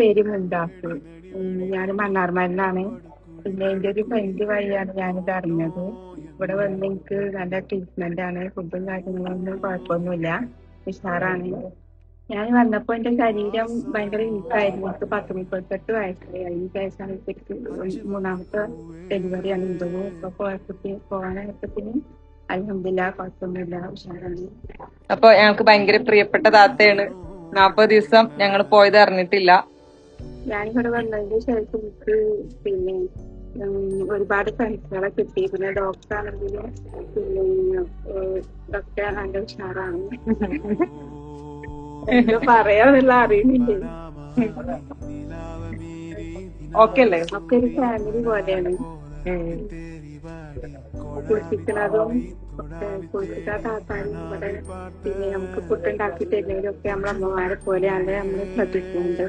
പേര് മുണ്ടാസ് ഞാൻ മണ്ണാർമലിനാണ് പിന്നെ എന്റെ ഒരു ഫ്രണ്ട് വഴിയാണ് ഞാനിത് അറിഞ്ഞത്. ഇവിടെ വന്ന് എനിക്ക് നല്ല ട്രീറ്റ്മെന്റ് ആണ്. ഫുഡും കാര്യങ്ങളൊന്നും കുഴപ്പമൊന്നുമില്ല. ഉഷാറാണ്. ഞാൻ വന്നപ്പോ എന്റെ ശരീരം ഭയങ്കര വീക്കായിരുന്നു എനിക്ക് പത്ത് മുപ്പത്തെട്ട് വയസ്സായി. അതിന് എനിക്ക് മൂന്നാമത്തെ ഡെലിവറിയാണ് ഉണ്ടത് ഇപ്പൊ കുഴപ്പത്തിന് പോകാനായപ്പത്തിന് അലഹമില്ല കുഴപ്പമൊന്നുമില്ല. ഉഷാറാണ്. അപ്പൊ ഞങ്ങൾക്ക് ഭയങ്കര പ്രിയപ്പെട്ട താത്തയാണ്. നാപ്പത് ദിവസം ഞങ്ങൾ പോയത് അറിഞ്ഞിട്ടില്ല. ഞാനിവിടെ വന്നതിന് ശേഷം എനിക്ക് പിന്നെ ഒരുപാട് ഫ്രണ്ട്സുകളെ കിട്ടി. പിന്നെ ഡോക്ടർ ആണെങ്കിലും പിന്നെ ഡോക്ടർ നല്ല ഉഷാറാണ്. എന്താ പറയാന്നുള്ള അറിയുന്നില്ല ഓക്കെ അല്ലേ? ഒക്കെ ഒരു ഫാമിലി പോലെയാണ്. കുളിപ്പിക്കുന്നതും ഒക്കെ കുളിപ്പിക്കാ താത്താനും ഇവിടെ പിന്നെ നമുക്ക് ഫുഡ് ഉണ്ടാക്കി തരുന്നതിലും ഒക്കെ നമ്മളെ അമ്മമാരെ പോലെയാണ് നമ്മൾ ശ്രദ്ധിക്കുന്നുണ്ട്.